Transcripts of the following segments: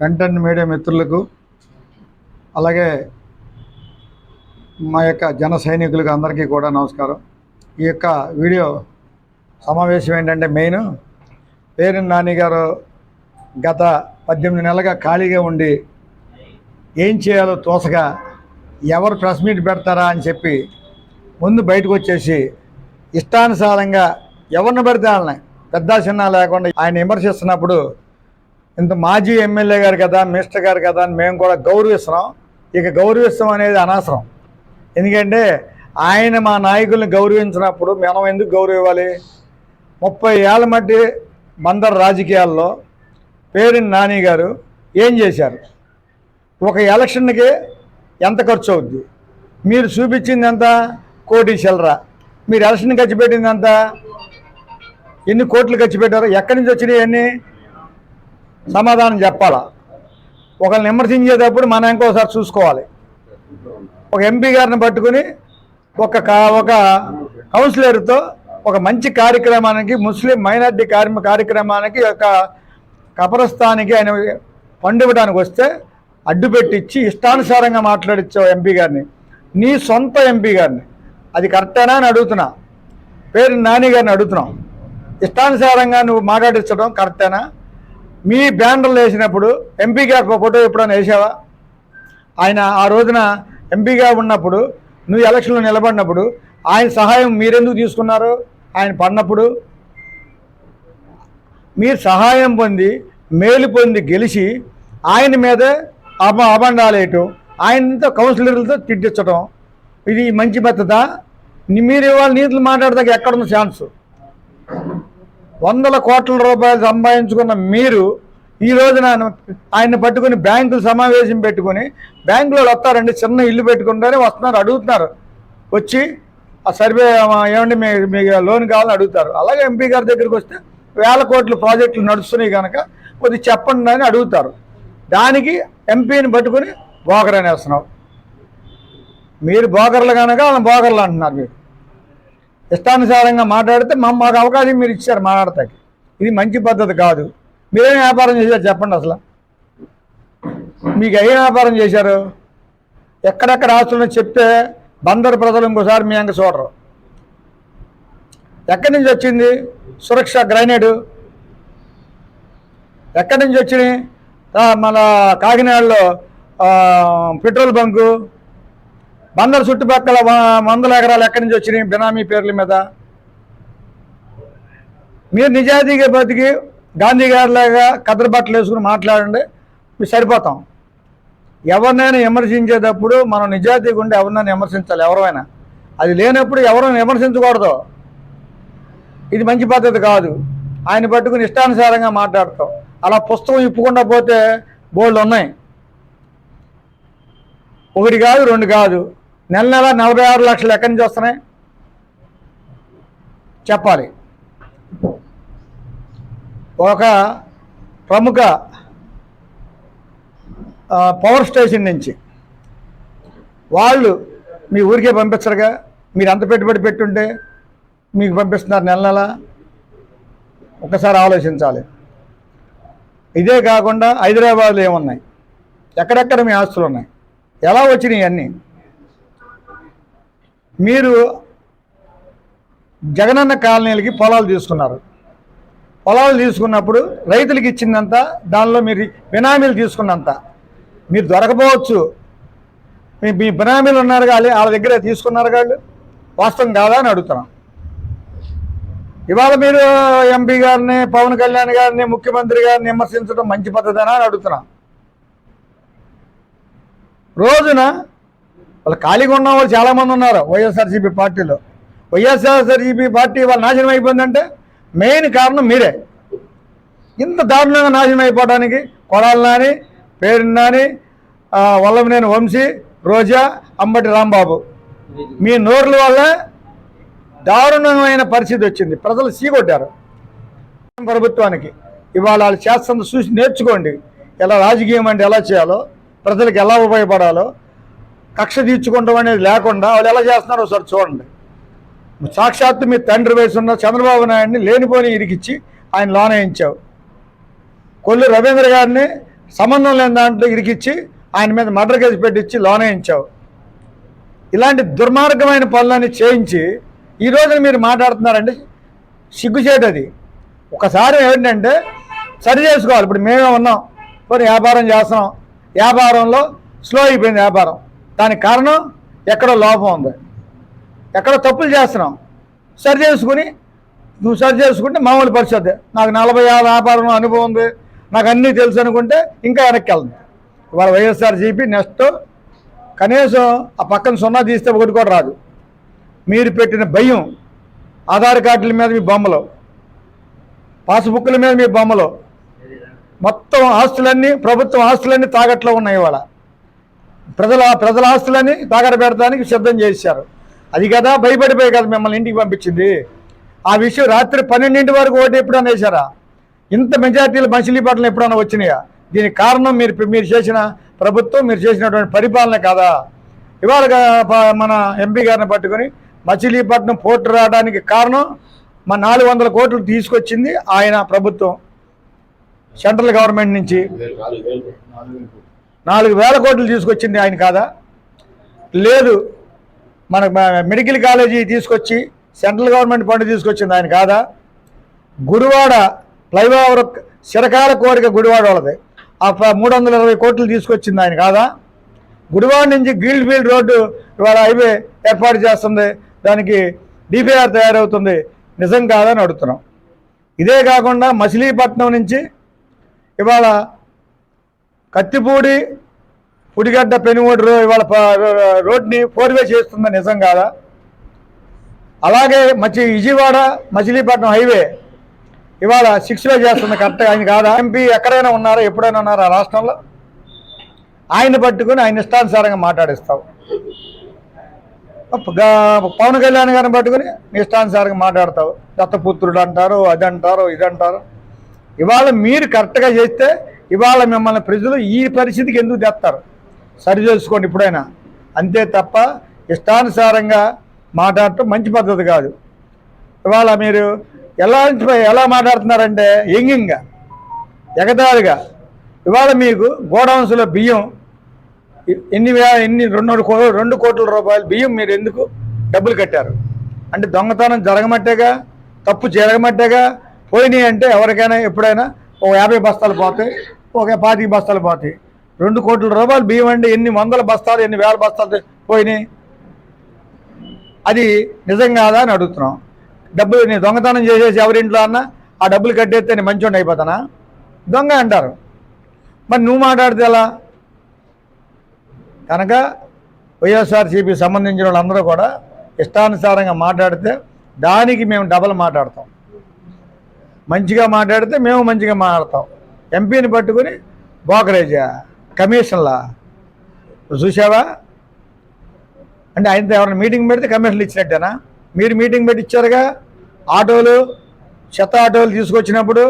వెంటనే మీడియా మిత్రులకు అలాగే మా యొక్క జన సైనికులకు అందరికీ కూడా నమస్కారం. ఈ యొక్క వీడియో సమావేశం ఏంటంటే మెయిన్. పేరు నానిగారు గత పద్దెనిమిది నెలలుగా ఖాళీగా ఉండి ఏం చేయాలో తోసగా ఎవరు ప్రెస్ మీట్ పెడతారా అని చెప్పి ముందు బయటకు వచ్చేసి ఇష్టానుసారంగా ఎవరిని పెడితే వాళ్ళని పెద్ద చిన్న లేకుండా ఆయన విమర్శిస్తున్నప్పుడు ఇంత మాజీ ఎమ్మెల్యే గారు కదా మినిస్టర్ గారు కదా అని మేము కూడా గౌరవిస్తున్నాం. ఇక గౌరవిస్తాం అనేది అనవసరం. ఎందుకంటే ఆయన మా నాయకుల్ని గౌరవించినప్పుడు మనం ఎందుకు గౌరవివ్వాలి? ముప్పై ఏళ్ళ మట్టి బందర్ రాజకీయాల్లో పేరుని నాని గారు ఏం చేశారు? ఒక ఎలక్షన్కి ఎంత ఖర్చు అవుద్ది? మీరు చూపించింది ఎంత? కోటి చిల్లర. మీరు ఎలక్షన్ ఖర్చు పెట్టింది ఎంత? ఎన్ని కోట్లు ఖర్చు పెట్టారు? ఎక్కడి నుంచి వచ్చినాయి అన్నీ సమాధానం చెప్పాలా? ఒకరిని విమర్శించేటప్పుడు మనం ఇంకోసారి చూసుకోవాలి. ఒక ఎంపీ గారిని పట్టుకుని ఒక కా- ఒక కౌన్సిలర్తో ఒక మంచి కార్యక్రమానికి ముస్లిం మైనార్టీ కార్య కార్యక్రమానికి ఒక కపరస్థానికి ఆయన పండుగడానికి వస్తే అడ్డుపెట్టించి ఇష్టానుసారంగా మాట్లాడించావు ఎంపీ గారిని. నీ సొంత ఎంపీ గారిని. అది కరెక్టేనా అని అడుగుతున్నా. పేరు నాని గారిని అడుగుతున్నాం. ఇష్టానుసారంగా నువ్వు మాట్లాడించడం కరెక్టేనా? మీ బ్యానర్లు వేసినప్పుడు ఎంపీ గారి ఫోటో ఎప్పుడైనా వేసావా? ఆయన ఆ రోజున ఎంపీగా ఉన్నప్పుడు నువ్వు ఎలక్షన్లో నిలబడినప్పుడు ఆయన సహాయం మీరెందుకు తీసుకున్నారు? ఆయన పడినప్పుడు మీరు సహాయం పొంది మేలు పొంది గెలిచి ఆయన మీద అబ అబండాలేయటం ఆయనతో కౌన్సిలర్లతో తిట్టించడం ఇది మంచి పద్ధత? మీరు ఇవాళ నీతులు మాట్లాడదాక ఎక్కడున్న ఛాన్స్? వందల కోట్ల రూపాయలు సంపాదించుకున్న మీరు ఈ రోజున ఆయన పట్టుకుని బ్యాంకులు సమావేశం పెట్టుకుని బ్యాంకులో వస్తారండి చిన్న ఇల్లు పెట్టుకుంటారే వస్తున్నారు అడుగుతున్నారు. వచ్చి ఆ సర్వే ఏమండి మీ మీకు లోన్ కావాలని అడుగుతారు. అలాగే ఎంపీ గారి దగ్గరికి వస్తే వేల కోట్ల ప్రాజెక్టులు నడుస్తున్నాయి కనుక కొద్దిగా చెప్పండి అని అడుగుతారు. దానికి ఎంపీని పట్టుకుని బోకర్ అనేస్తున్నావు మీరు బోకర్లు కనుక వాళ్ళని బోకర్లు అంటున్నారు మీరు. ఇష్టానుసారంగా మాట్లాడితే మా మాకు అవకాశం మీరు ఇచ్చారు మాట్లాడతాకి ఇది మంచి పద్ధతి కాదు. మీరేం వ్యాపారం చేశారు చెప్పండి అసలు. మీకు ఏ వ్యాపారం చేశారు? ఎక్కడెక్కడ ఆస్తులను చెప్తే బందరు ప్రజలు ఇంకోసారి మీ అంక చూడరు. ఎక్కడి నుంచి వచ్చింది? సురక్ష గ్రైనేడు. ఎక్కడి నుంచి వచ్చినాయి మన కాకినాడలో పెట్రోల్ బంకు. బందర్ చుట్టుపక్కల వందల ఎకరాలు ఎక్కడి నుంచి వచ్చినాయి? బినామీ పేర్ల మీద. మీరు నిజాయితీగా బతికి గాంధీ గారిలాగా కదర బట్టలు వేసుకుని మాట్లాడండి మీరు సరిపోతాం. ఎవరినైనా విమర్శించేటప్పుడు మనం నిజాయితీగా ఉండి ఎవరినైనా విమర్శించాలి ఎవరైనా అది లేనప్పుడు ఎవరైనా విమర్శించకూడదు. ఇది మంచి పద్ధతి కాదు. ఆయన పట్టుకుని ఇష్టానుసారంగా మాట్లాడతాం. అలా పుస్తకం ఇప్పకుండా పోతే బోర్డులు ఉన్నాయి. ఒకటి కాదు రెండు కాదు. నెల నెల నలభై ఆరు లక్షలు ఎక్కడి నుంచి వస్తున్నాయి? చెప్పాలి. ఒక ప్రముఖ పవర్ స్టేషన్ నుంచి వాళ్ళు మీ ఊరికే పంపించరుగా మీరు ఎంత పెట్టుబడి పెట్టుంటే మీకు పంపిస్తున్నారు నెల నెల? ఒకసారి ఆలోచించాలి. ఇదే కాకుండా హైదరాబాద్లో ఏమున్నాయి? ఎక్కడెక్కడ మీ ఆస్తులు ఉన్నాయి? ఎలా వచ్చినాయి అన్నీ? మీరు జగనన్న కాలనీలకి పొలాలు తీసుకున్నారు. పొలాలు తీసుకున్నప్పుడు రైతులకి ఇచ్చిందంత దానిలో మీరు బినామీలు తీసుకున్నంత. మీరు దొరకపోవచ్చు. మీ మీ బినామీలు ఉన్నారు కానీ వాళ్ళ దగ్గర తీసుకున్నారు వాళ్ళు వాస్తవం కాదా అని అడుగుతున్నాం. ఇవాళ మీరు ఎంపీ గారిని పవన్ కళ్యాణ్ గారిని ముఖ్యమంత్రి గారిని విమర్శించడం మంచి పద్ధతేనా అని అడుగుతున్నాం. రోజున వాళ్ళు ఖాళీగా ఉన్న వాళ్ళు చాలామంది ఉన్నారు వైఎస్ఆర్సీపీ పార్టీలో. వైఎస్ఆర్సీపీ పార్టీ వాళ్ళు నాశనం అయిపోయిందంటే మెయిన్ కారణం మీరే. ఇంత దారుణంగా నాశనం అయిపోవడానికి కొడాలి నాని పేరు నాని వల్లభనేని వంశీ రోజా అంబటి రాంబాబు. మీ నోర్ల వల్ల దారుణమైన పరిస్థితి వచ్చింది. ప్రజలు సీకొట్టారు ప్రభుత్వానికి ఇవాళ వాళ్ళు చేస్తుంది చూసి నేర్చుకోండి. ఎలా రాజకీయం అంటే ఎలా చేయాలో ప్రజలకు ఎలా ఉపయోగపడాలో కక్ష తీర్చుకుంటాం అనేది లేకుండా వాళ్ళు ఎలా చేస్తున్నారో ఒకసారి చూడండి. సాక్షాత్తు మీ తండ్రి వేసున్న చంద్రబాబు నాయుడిని లేనిపోని ఇరికిచ్చి ఆయన లోనయించావు కొల్లు రవీంద్ర గారిని సంబంధం లేని దాంట్లో ఇరికిచ్చి ఆయన మీద మర్డర్ కేసు పెట్టించి లోనయించావు ఇలాంటి దుర్మార్గమైన పనులన్నీ చేయించి ఈ రోజున మీరు మాట్లాడుతున్నారండి సిగ్గుచేటు అది. ఒకసారి ఏంటంటే సరి చేసుకోవాలి. ఇప్పుడు మేమే ఉన్నాం. కొన్ని వ్యాపారం చేస్తున్నాం. వ్యాపారంలో స్లో అయిపోయింది వ్యాపారం. దానికి కారణం ఎక్కడో లోపం ఉంది. ఎక్కడో తప్పులు చేస్తున్నాం? సరి చేసుకుని నువ్వు సరి చేసుకుంటే మామూలు పరిస్థితి. నాకు నలభై ఆరు వ్యాపారంలో అనుభవం ఉంది. నాకు అన్నీ తెలుసు అనుకుంటే ఇంకా వెనక్కి వెళ్తుంది వాళ్ళ వైఎస్ఆర్ జీపీ నెక్స్ట్. కనీసం ఆ పక్కన సున్నా తీస్తే ఒకటి కూడా రాదు. మీరు పెట్టిన భయం ఆధార్ కార్డుల మీద మీ బొమ్మలు పాస్బుక్ల మీద మీ బొమ్మలు మొత్తం ఆస్తులన్నీ ప్రభుత్వం ఆస్తులన్నీ తాగట్లో ఉన్నాయి ఇవాళ. ప్రజల ప్రజల ఆస్తులన్నీ తాగట పెడతానికి సిద్ధం చేశారు. అది కదా భయపడిపోయి కదా మిమ్మల్ని ఇంటికి పంపించింది. ఆ విషయం రాత్రి పన్నెండింటి వరకు ఓటు ఎప్పుడైనా వేశారా? ఇంత మెజార్టీలు మచిలీపట్నం ఎప్పుడైనా వచ్చినాయా? దీనికి కారణం మీరు మీరు చేసిన ప్రభుత్వం మీరు చేసినటువంటి పరిపాలన కాదా? ఇవాళ మన ఎంపీ గారిని పట్టుకొని మచిలీపట్నం పోర్టు రావడానికి కారణం మా నాలుగు వందల కోట్లు తీసుకొచ్చింది ఆయన ప్రభుత్వం. సెంట్రల్ గవర్నమెంట్ నుంచి. నాలుగు వేల కోట్లు తీసుకొచ్చింది ఆయన కాదా? లేదు. మన మెడికల్ కాలేజీ తీసుకొచ్చి సెంట్రల్ గవర్నమెంట్ ఫండ్ తీసుకొచ్చింది ఆయన కాదా? గుడివాడ ఫ్లైఓవర్ చిరకాల కోరిక గుడివాడ వాళ్ళది. ఆ ప- మూడు వందల ఇరవై కోట్లు తీసుకొచ్చింది ఆయన కాదా? గుడివాడ నుంచి గ్రీల్డ్ ఫీల్డ్ రోడ్డు ఇవాళ హైవే ఏర్పాటు చేస్తుంది. దానికి డిపిఆర్ తయారవుతుంది. నిజం కాదని అడుగుతున్నాం. ఇదే కాకుండా మచిలీపట్నం నుంచి ఇవాళ కత్తిపూడి పుడిగడ్డ పెనుగోడు ఇవాళ రోడ్ని ఫోర్వే చేస్తుంది నిజం కాదా? అలాగే మచి విజయవాడ మచిలీపట్నం హైవే ఇవాళ సిక్స్లో చేస్తుంది కరెక్ట్గా ఆయన కాదా? ఎంపీ ఎక్కడైనా ఉన్నారా? ఎప్పుడైనా ఉన్నారా రాష్ట్రంలో? ఆయన పట్టుకుని ఆయన ఇష్టానుసారంగా మాట్లాడిస్తావు. పవన్ కళ్యాణ్ గారిని పట్టుకుని ఇష్టానుసారంగా మాట్లాడతావు. దత్తపుత్రుడు అంటారు అది అంటారు ఇది అంటారు ఇవాళ మీరు కరెక్ట్గా చేస్తే ఇవాళ మిమ్మల్ని ప్రజలు ఈ పరిస్థితికి ఎందుకు తెస్తారు? సరిచేసుకోండి ఇప్పుడైనా. అంతే తప్ప ఇష్టానుసారంగా మాట్లాడటం మంచి పద్ధతి కాదు. ఇవాళ మీరు ఎలాంటి ఎలా మాట్లాడుతున్నారంటే ఎంగింగ్గా ఎగతాళిగా. ఇవాళ మీకు గోడౌన్స్లో బియ్యం ఎన్ని వేల ఎన్ని రెండు రెండు కోట్ల రూపాయలు బియ్యం మీరు ఎందుకు డబ్బులు కట్టారు? అంటే దొంగతనం జరగమట్టేగా తప్పు జరగమట్టేగా పోయినాయి అంటే ఎవరికైనా ఎప్పుడైనా ఒక యాభై బస్తాలు పోతాయి ఒక పాతిక బస్తాలు పోతాయి. రెండు కోట్ల రూపాయలు బియ్యం అండి. ఎన్ని వందల బస్తాలు ఎన్ని వేల బస్తాలు పోయినాయి? అది నిజం కాదా అని అడుగుతున్నాం. డబ్బులు నేను దొంగతనం చేసేసి ఎవరింట్లో అన్నా ఆ డబ్బులు కట్టేస్తే నేను మంచోడిని అయిపోతానా? దొంగ అంటారు. మరి నువ్వు మాట్లాడితే ఎలా? కనుక వైఎస్ఆర్సీపీ సంబంధించిన వాళ్ళందరూ కూడా ఇష్టానుసారంగా మాట్లాడితే దానికి మేము డబల్ మాట్లాడతాం. మంచిగా మాట్లాడితే మేము మంచిగా మాట్లాడతాం. ఎంపీని పట్టుకుని బోకరేజా? కమిషన్లా? చూసావా అంటే ఆయనతో ఎవరైనా మీటింగ్ పెడితే కమిషన్లు ఇచ్చినట్టేనా? మీరు మీటింగ్ పెట్టి ఇచ్చారుగా? ఆటోలు చెత్త ఆటోలు తీసుకొచ్చినప్పుడు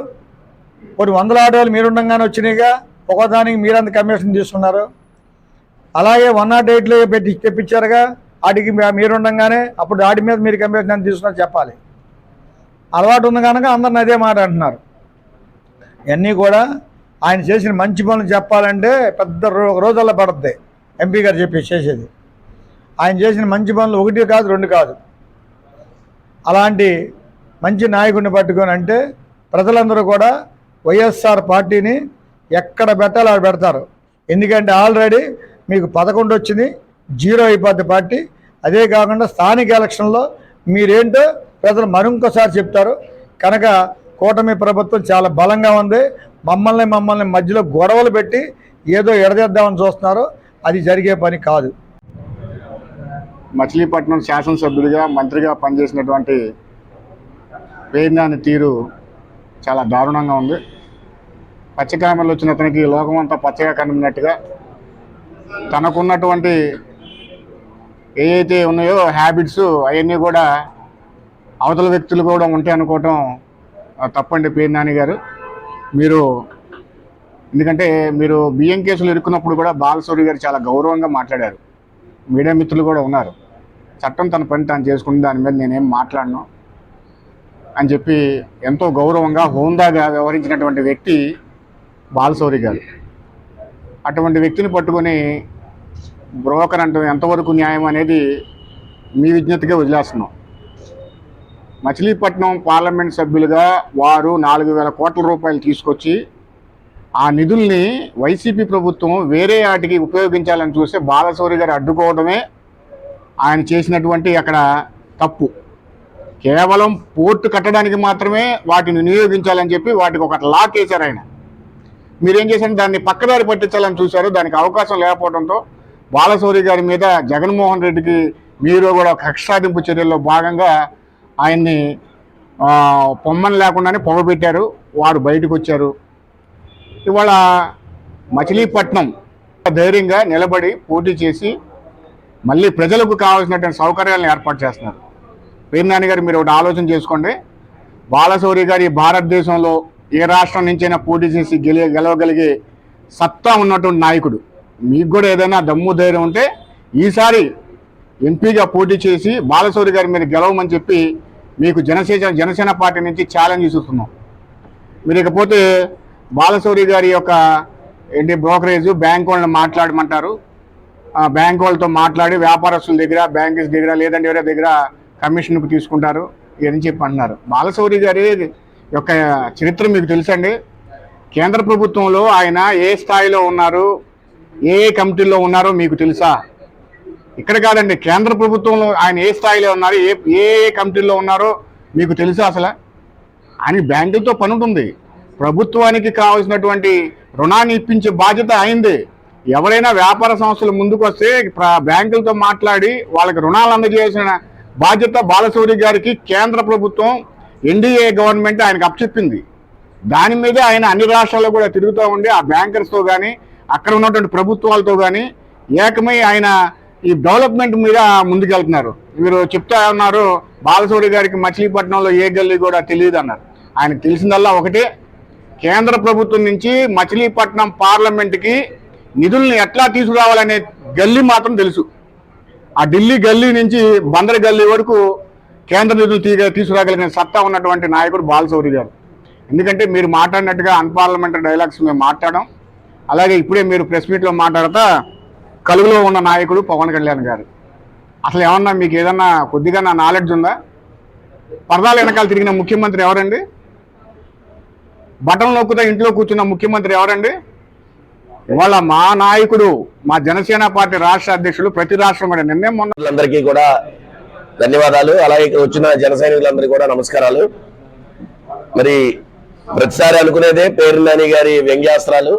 కొన్ని వందల ఆటోలు మీరుండగానే వచ్చినాయిగా? ఒకదానికి మీరంత కమిషన్ తీసుకున్నారు. అలాగే వన్ నాట్ ఎయిట్లో పెట్టి తెప్పించారుగా? వాటికి మీరుండగానే అప్పుడు వాటి మీద మీరు కమిషన్ ఎంత తీసుకున్నారు చెప్పాలి. అలవాటు ఉంది కనుక అందరిని అదే మాట అంటున్నారు. ఇవన్నీ కూడా ఆయన చేసిన మంచి పనులు చెప్పాలంటే పెద్ద రో- రోజుల్లో పడుతుంది ఎంపీ గారు చెప్పి చేసేది. ఆయన చేసిన మంచి పనులు ఒకటి కాదు రెండు కాదు. అలాంటి మంచి నాయకుడిని పట్టుకొని అంటే ప్రజలందరూ కూడా వైఎస్ఆర్ పార్టీని ఎక్కడ పెట్టాలో అక్కడ పెడతారు. ఎందుకంటే ఆల్రెడీ మీకు పదకొండు వచ్చింది జీరో అయిపోద్ది పార్టీ. అదే కాకుండా స్థానిక ఎలక్షన్లో మీరేంటో ప్రజలు మరొకసారి చెప్తారు. కనుక కూటమి ప్రభుత్వం చాలా బలంగా ఉంది. మమ్మల్ని మమ్మల్ని మధ్యలో గొడవలు పెట్టి ఏదో ఎడదేద్దామని చూస్తున్నారు. అది జరిగే పని కాదు. మచిలీపట్నం శాసనసభ్యుడిగా మంత్రిగా పనిచేసినటువంటి వేదాని తీరు చాలా దారుణంగా ఉంది. పచ్చకామెలు వచ్చిన అతనికి లోకమంతా పచ్చగా కనిపినట్టుగా తనకున్నటువంటి ఏవైతే ఉన్నాయో హ్యాబిట్స్ అవన్నీ కూడా అవతల వ్యక్తులు కూడా ఉంటాయి అనుకోవటం తప్పండి పేర్నాని గారు. మీరు ఎందుకంటే మీరు బియ్యం కేసులు ఇరుక్కున్నప్పుడు కూడా బాలసూరి గారు చాలా గౌరవంగా మాట్లాడారు. మీడియా మిత్రులు కూడా ఉన్నారు. చట్టం తన పని తాను చేసుకుని దాని మీద నేనేం మాట్లాడను అని చెప్పి ఎంతో గౌరవంగా హోందాగా వ్యవహరించినటువంటి వ్యక్తి బాలసౌరి గారు. అటువంటి వ్యక్తిని పట్టుకొని బ్రోకర్ అంటే ఎంతవరకు న్యాయం అనేది మీ విజ్ఞతగా వదిలేస్తున్నాం. మచిలీపట్నం పార్లమెంట్ సభ్యులుగా వారు నాలుగు వేల కోట్ల రూపాయలు తీసుకొచ్చి ఆ నిధుల్ని వైసీపీ ప్రభుత్వం వేరే వాటికి ఉపయోగించాలని చూస్తే బాలశౌరి గారు అడ్డుకోవడమే ఆయన చేసినటువంటి అక్కడ తప్పు. కేవలం పోర్టు కట్టడానికి మాత్రమే వాటిని వినియోగించాలని చెప్పి వాటికి ఒక లాక్ వేశారు ఆయన. మీరేం చేశారు దాన్ని పక్కదారి పట్టించాలని చూశారు. దానికి అవకాశం లేకపోవడంతో బాలశౌరి గారి మీద జగన్మోహన్ రెడ్డికి మీరు కూడా కక్ష సాధింపు చర్యల్లో భాగంగా ఆయన్ని పొమ్మని లేకుండానే పొగబెట్టారు. వారు బయటకు వచ్చారు. ఇవాళ మచిలీపట్నం ధైర్యంగా నిలబడి పోటీ చేసి మళ్ళీ ప్రజలకు కావాల్సినటువంటి సౌకర్యాలను ఏర్పాటు చేస్తున్నారు. వీరనాని గారు మీరు ఒకటి ఆలోచన చేసుకోండి. బాలశౌరి గారి భారతదేశంలో ఏ రాష్ట్రం నుంచైనా పోటీ చేసి గెలి గెలవగలిగే సత్తా ఉన్నటువంటి నాయకుడు. మీకు కూడా ఏదైనా దమ్ము ధైర్యం ఉంటే ఈసారి ఎంపీగా పోటీ చేసి బాలశౌరి గారి మీద గెలవమని చెప్పి మీకు జనసేన జనసేన పార్టీ నుంచి ఛాలెంజ్ చూస్తున్నాం. మీరు ఇకపోతే బాలశౌరి గారి యొక్క ఏంటి బ్రోకరేజ్ బ్యాంక్ వాళ్ళని మాట్లాడమంటారు. బ్యాంక్ వాళ్ళతో మాట్లాడి వ్యాపారస్తుల దగ్గర బ్యాంకర్స్ దగ్గర లేదంటే ఎవరి దగ్గర కమిషన్కు తీసుకుంటారు. అని చెప్పి అంటున్నారు బాలశౌరి గారి యొక్క చరిత్ర మీకు తెలుసండి? కేంద్ర ప్రభుత్వంలో ఆయన ఏ స్థాయిలో ఉన్నారు? ఏ ఏ ఉన్నారో? మీకు తెలుసా? ఇక్కడ కాదండి కేంద్ర ప్రభుత్వంలో ఆయన ఏ స్థాయిలో ఉన్నారు ఏ ఏ కమిటీల్లో ఉన్నారో మీకు తెలుసా అసలు? ఆయన బ్యాంకులతో పని ఉంటుంది ప్రభుత్వానికి కావాల్సినటువంటి రుణాన్ని ఇప్పించే బాధ్యత అయింది ఎవరైనా వ్యాపార సంస్థలు ముందుకు వస్తే బ్యాంకులతో మాట్లాడి వాళ్ళకి రుణాలు అందజేయాల్సిన బాధ్యత బాలశౌరి గారికి కేంద్ర ప్రభుత్వం ఎన్డీఏ గవర్నమెంట్ ఆయనకు అప్పచెప్పింది. దాని మీదే ఆయన అన్ని రాష్ట్రాల్లో కూడా తిరుగుతూ ఉండి ఆ బ్యాంకర్స్తో కానీ అక్కడ ఉన్నటువంటి ప్రభుత్వాలతో కానీ ఏకమై ఆయన ఈ డెవలప్మెంట్ మీద ముందుకెళ్తున్నారు. మీరు చెప్తా ఉన్నారు బాలసూరి గారికి మచిలీపట్నంలో ఏ గల్లీ కూడా తెలియదు అన్నారు. ఆయనకు తెలిసిందల్లా ఒకటే కేంద్ర ప్రభుత్వం నుంచి మచిలీపట్నం పార్లమెంట్కి నిధుల్ని ఎట్లా తీసుకురావాలనే గల్లీ మాత్రం తెలుసు. ఆ ఢిల్లీ గల్లీ నుంచి బందర్ గల్లీ వరకు కేంద్ర నిధులు తీగ తీసుకురాగలిగిన సత్తా ఉన్నటువంటి నాయకుడు బాలసౌరి గారు. ఎందుకంటే మీరు మాట్లాడినట్టుగా అన్పార్లమెంటరీ డైలాగ్స్ మేము మాట్లాడడం అలాగే ఇప్పుడే మీరు ప్రెస్ మీట్లో మాట్లాడతా కలుగులో ఉన్న నాయకుడు పవన్ కళ్యాణ్ గారు. అసలు ఏమన్నా మీకు ఏదన్నా కొద్దిగా నా నాలెడ్జ్ ఉందా? పరదాల వెనకాల తిరిగిన ముఖ్యమంత్రి ఎవరండి? బటన్ నొక్కుతా ఇంట్లో కూర్చున్న ముఖ్యమంత్రి ఎవరండి? ఇవాళ మా నాయకుడు మా జనసేన పార్టీ రాష్ట్ర అధ్యక్షులు ప్రతి రాష్ట్రం కూడా నిన్నే మొన్న అందరికీ కూడా ధన్యవాదాలు. అలాగే ఇక్కడ వచ్చిన జన సైనికులందరికీ కూడా నమస్కారాలు. మరి ప్రతిసారి అనుకునేదే పేరు నాని గారి వ్యంగ్యాస్త్రాలు.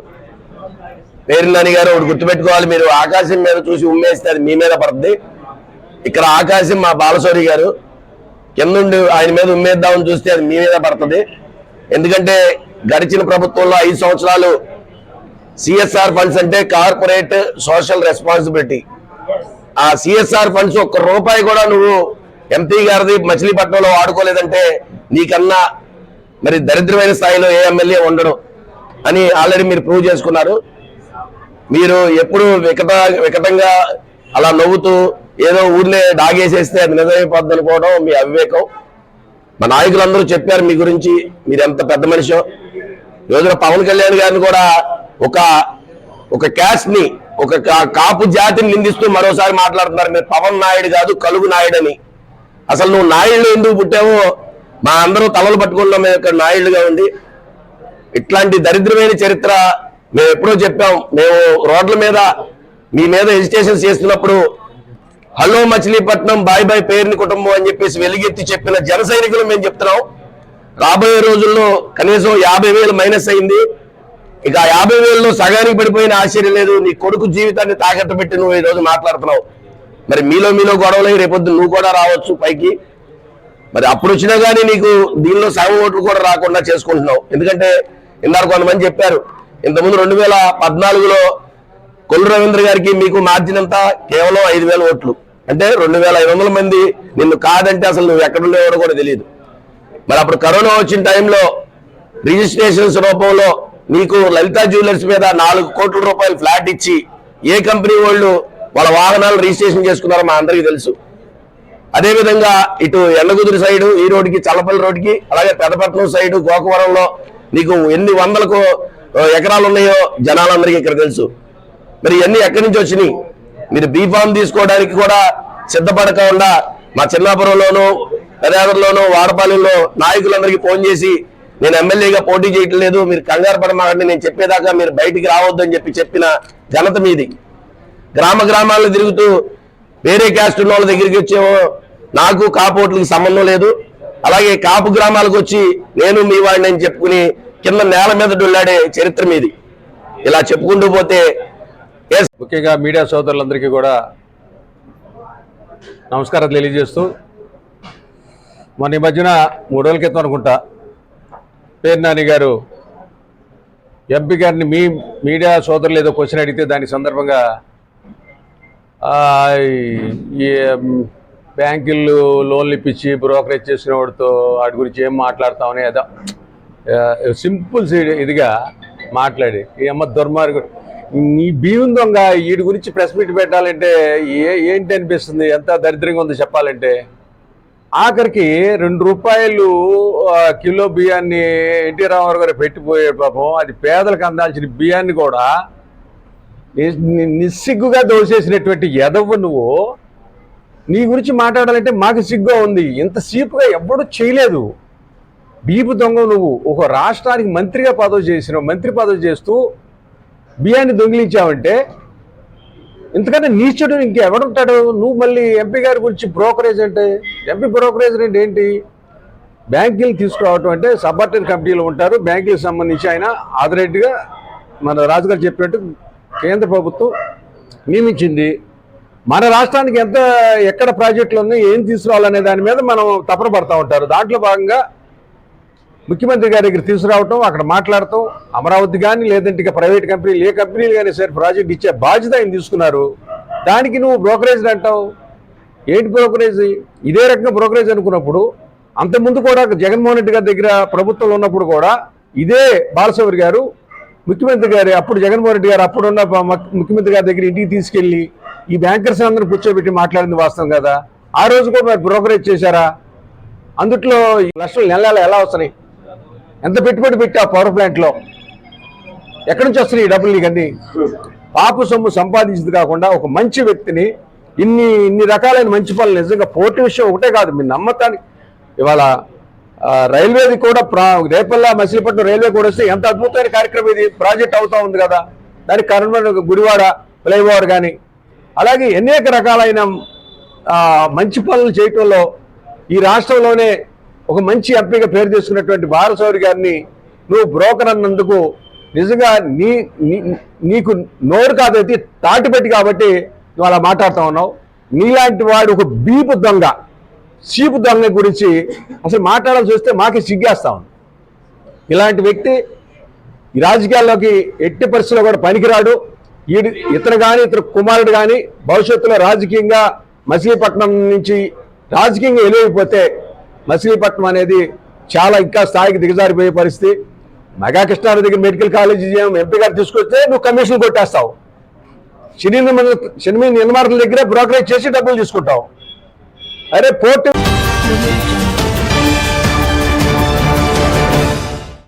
పేరు నాని గారు ఒకటి గుర్తుపెట్టుకోవాలి. మీరు ఆకాశం మీద చూసి ఉమ్మేస్తే అది మీ మీద పడుతుంది ఇక్కడ ఆకాశం మా బాలశౌరి గారు. కిందుండి ఆయన మీద ఉమ్మేద్దామని చూస్తే అది మీ మీద పడుతుంది. ఎందుకంటే గడిచిన ప్రభుత్వంలో ఐదు సంవత్సరాలు సిఎస్ఆర్ ఫండ్స్ అంటే కార్పొరేట్ సోషల్ రెస్పాన్సిబిలిటీ. ఆ సిఎస్ఆర్ ఫండ్స్ ఒక్క రూపాయి కూడా నువ్వు ఎంపీ గారిది మచిలీపట్నంలో వాడుకోలేదంటే నీకన్నా మరి దరిద్రమైన స్థాయిలో ఏ ఎమ్మెల్యే ఉండడు అని ఆల్రెడీ మీరు ప్రూవ్ చేసుకున్నారు. మీరు ఎప్పుడు వికట వికటంగా అలా నవ్వుతూ ఏదో ఊర్లే డాగేసేస్తే అది నిజమైపోద్ది అనుకోవడం మీ అవివేకం. మా నాయకులందరూ చెప్పారు మీ గురించి మీరు ఎంత పెద్ద మనిషో. ఈ రోజున పవన్ కళ్యాణ్ గారిని కూడా ఒక ఒక క్యాస్ట్ని ఒక కా- కాపు జాతిని నిందిస్తూ మరోసారి మాట్లాడుతున్నారు. మీరు పవన్ నాయుడు కాదు కలుగు నాయుడు అని అసలు నువ్వు నాయుడు ఎందుకు పుట్టావో మా అందరూ తలలు పట్టుకున్నాం మేము ఇక్కడ నాయుడుగా ఉంది ఇట్లాంటి దరిద్రమైన చరిత్ర మేము ఎప్పుడో చెప్పాం మేము రోడ్ల మీద మీ మీద ఎజిటేషన్ చేస్తున్నప్పుడు హలో మచిలీపట్నం బాయ్ బాయ్ పేరుని కుటుంబం అని చెప్పేసి వెలుగెత్తి చెప్పిన జన సైనికులు మేము చెప్తున్నాం. రాబోయే రోజుల్లో కనీసం యాభై వేలు మైనస్ అయింది. ఇక యాభై వేలలో సగానికి పడిపోయిన ఆశ్చర్యం లేదు. నీ కొడుకు జీవితాన్ని తాకట్టు పెట్టి నువ్వు ఈ రోజు మాట్లాడుతున్నావు. మరి మీలో మీలో గొడవలై రేపొద్దు నువ్వు కూడా రావచ్చు పైకి. మరి అప్పుడు వచ్చినా కానీ నీకు దీనిలో సగం ఓట్లు కూడా రాకుండా చేసుకుంటున్నావు. ఎందుకంటే ఇందాక కొంతమంది చెప్పారు ఇంతకుముందు రెండు వేల పద్నాలుగులో కొల్లు రవీంద్ర గారికి మీకు మార్జిన్ అంతా కేవలం ఐదు వేల ఓట్లు. అంటే రెండు వేల ఐదు వందల మంది నిన్ను కాదంటే అసలు నువ్వు ఎక్కడ ఉండేవాడో కూడా తెలియదు. మరి అప్పుడు కరోనా వచ్చిన టైంలో రిజిస్ట్రేషన్స్ రూపంలో నీకు లలిత జ్యువెలర్స్ మీద నాలుగు కోట్ల రూపాయలు ఫ్లాట్ ఇచ్చి ఏ కంపెనీ వాళ్ళు వాళ్ళ వాహనాలు రిజిస్ట్రేషన్ చేసుకున్నారో మా అందరికీ తెలుసు. అదేవిధంగా ఇటు ఎండగుదురు సైడు ఈ రోడ్డుకి చల్లపల్లి రోడ్డుకి అలాగే పెదపట్నం సైడు గోకవరంలో నీకు ఎన్ని వందలకు ఎకరాలు ఉన్నాయో జనాలందరికీ ఇక్కడ తెలుసు. మరి ఇవన్నీ ఎక్కడి నుంచి వచ్చినాయి? మీరు బీఫామ్ తీసుకోవడానికి కూడా సిద్ధపడకుండా మా చిన్నాపురంలోను పెదాదర్లోను వాడపాలెంలో నాయకులందరికీ ఫోన్ చేసి నేను ఎమ్మెల్యేగా పోటీ చేయటం లేదు మీరు కంగారు పడమాకండి నేను చెప్పేదాకా మీరు బయటికి రావద్దని చెప్పి చెప్పిన ఘనత మీది. గ్రామ గ్రామాలను తిరుగుతూ వేరే క్యాస్ట్ ఉన్న వాళ్ళ దగ్గరికి వచ్చేమో నాకు కాపోట్లకి సంబంధం లేదు. అలాగే కాపు గ్రామాలకు వచ్చి నేను మీ వాడిని అని చెప్పుకుని కింద నేల మీద డొల్లాడే చరిత్ర మీది. ఇలా చెప్పుకుంటూ పోతే ముఖ్యంగా మీడియా సోదరులందరికీ కూడా నమస్కారం తెలియజేస్తూ మొన్న ఈ మధ్యన మూడు రోజుల క్రితం అనుకుంటా పేరు గారు ఎంపీ గారిని మీ మీడియా సోదరులు ఏదో క్వశ్చన్ అడిగితే దాని సందర్భంగా ఈ బ్యాంకులు లోన్లు ఇప్పించి బ్రోకరేజ్ చేసిన వాడితో వాటి గురించి ఏం మాట్లాడతామని ఏదో సింపుల్ ఇదిగా మాట్లాడి. ఈ అమ్మ దుర్మార్గుడు. నీ బియ్యం దొంగ వీడి గురించి ప్రెస్ మీట్ పెట్టాలంటే ఏ ఏంటి అనిపిస్తుంది? ఎంత దరిద్రంగా ఉందో చెప్పాలంటే. ఆఖరికి రెండు రూపాయలు కిలో బియ్యాన్ని ఎన్టీ రామారావు గారు పెట్టిపోయే పాపం అది పేదలకు అందాల్సిన బియ్యాన్ని కూడా నిస్సిగ్గుగా దోసేసినటువంటి ఎదవు నువ్వు. నీ గురించి మాట్లాడాలంటే మాకు సిగ్గు ఉంది. ఇంత సీపుగా ఎవ్వడూ చేయలేదు. బీపు దొంగ నువ్వు. ఒక రాష్ట్రానికి మంత్రిగా పదవి చేసినావు మంత్రి పదవి చేస్తూ బియ్యాన్ని దొంగిలించావంటే ఎందుకంటే నీచుడు ఇంకెవడుంటాడు? నువ్వు మళ్ళీ ఎంపీ గారి గురించి బ్రోకరేజ్ అంటే ఎంపీ బ్రోకరేజ్ అంటే ఏంటి? బ్యాంకులు తీసుకురావటం అంటే సబార్డినేట్ కమిటీలు ఉంటారు. బ్యాంకులకు సంబంధించి ఆయన ఆథరేట్గా మన రాజుగారు చెప్పినట్టు కేంద్ర ప్రభుత్వం నియమించింది. మన రాష్ట్రానికి ఎంత ఎక్కడ ప్రాజెక్టులు ఉన్నాయి ఏం తీసుకురావాలనే దాని మీద మనం తపన పడతా ఉంటారు. దాంట్లో భాగంగా ముఖ్యమంత్రి గారి దగ్గర తీసుకురావటం అక్కడ మాట్లాడటం అమరావతి కానీ లేదంటే ఇక ప్రైవేట్ కంపెనీలు ఏ కంపెనీలు కానీ సరే ప్రాజెక్ట్ ఇచ్చే బాధ్యత ఆయన తీసుకున్నారు. దానికి నువ్వు బ్రోకరేజ్ అంటావు. ఏంటి బ్రోకరేజ్? ఇదే రకంగా బ్రోకరేజ్ అనుకున్నప్పుడు అంతకుముందు కూడా జగన్మోహన్ రెడ్డి గారి దగ్గర ప్రభుత్వంలో ఉన్నప్పుడు కూడా ఇదే బాలశౌరి గారు ముఖ్యమంత్రి గారు అప్పుడు జగన్మోహన్ రెడ్డి గారు అప్పుడున్న ముఖ్యమంత్రి గారి దగ్గర ఇంటికి తీసుకెళ్ళి ఈ బ్యాంకర్స్ అందరూ కూర్చోబెట్టి మాట్లాడింది వాస్తవం కదా. ఆ రోజు కూడా మరి బ్రోకరేజ్ చేశారా? అందుట్లో ఈ లక్షలు నెల నెల ఎలా వస్తున్నాయి? ఎంత పెట్టుబడి పెట్టా పవర్ ప్లాంట్లో ఎక్కడి నుంచి వస్తున్నాయి ఈ డబ్బులు నీకన్నీ పాపు సొమ్ము సంపాదించింది కాకుండా ఒక మంచి వ్యక్తిని ఇన్ని ఇన్ని రకాలైన మంచి పనులు నిజంగా పోటీ విషయం ఒకటే కాదు మీ నమ్మకానికి ఇవాళ రైల్వేది కూడా ప్రా రేపల్లా మసిలిపట్నం రైల్వే కూడా వస్తే ఎంత అద్భుతమైన కార్యక్రమం ఇది ప్రాజెక్ట్ అవుతా ఉంది కదా. దానికి కర్నూలు గుడివాడ ఫ్లైఓవర్ కానీ అలాగే అనేక రకాలైన మంచి పనులు చేయటంలో ఈ రాష్ట్రంలోనే ఒక మంచి ఎంపీగా పేరు తీసుకున్నటువంటి బాలశౌరి గారిని నువ్వు బ్రోకర్ అన్నందుకు నిజంగా నీ నీకు నోరు కాదైతే తాటిపెట్టి కాబట్టి నువ్వు అలా మాట్లాడుతూ ఉన్నావు. నీలాంటి వాడు ఒక బీపు దొంగ. చీపు దొంగ గురించి అసలు మాట్లాడాల్సి వస్తే మాకే సిగ్గేస్తా ఉంది. ఇలాంటి వ్యక్తి ఈ రాజకీయాల్లోకి ఎట్టి పరిస్థితుల్లో కూడా పనికిరాడు. ఈడు ఇతను కానీ ఇతను కుమారుడు కానీ భవిష్యత్తులో రాజకీయంగా మచిలీపట్నం నుంచి రాజకీయంగా ఎలిగిపోతే మచిలీపట్నం అనేది చాలా ఇంకా స్థాయికి దిగజారిపోయే పరిస్థితి. మెగా కృష్ణారావు దగ్గర మెడికల్ కాలేజీ ఎంపీ గారు తీసుకొస్తే నువ్వు కమిషన్ కొట్టేస్తావు. సినీ సినిమా నిర్మాణాల దగ్గర బ్రోకరేజ్ చేసి డబ్బులు తీసుకుంటావు. అరే పోటీ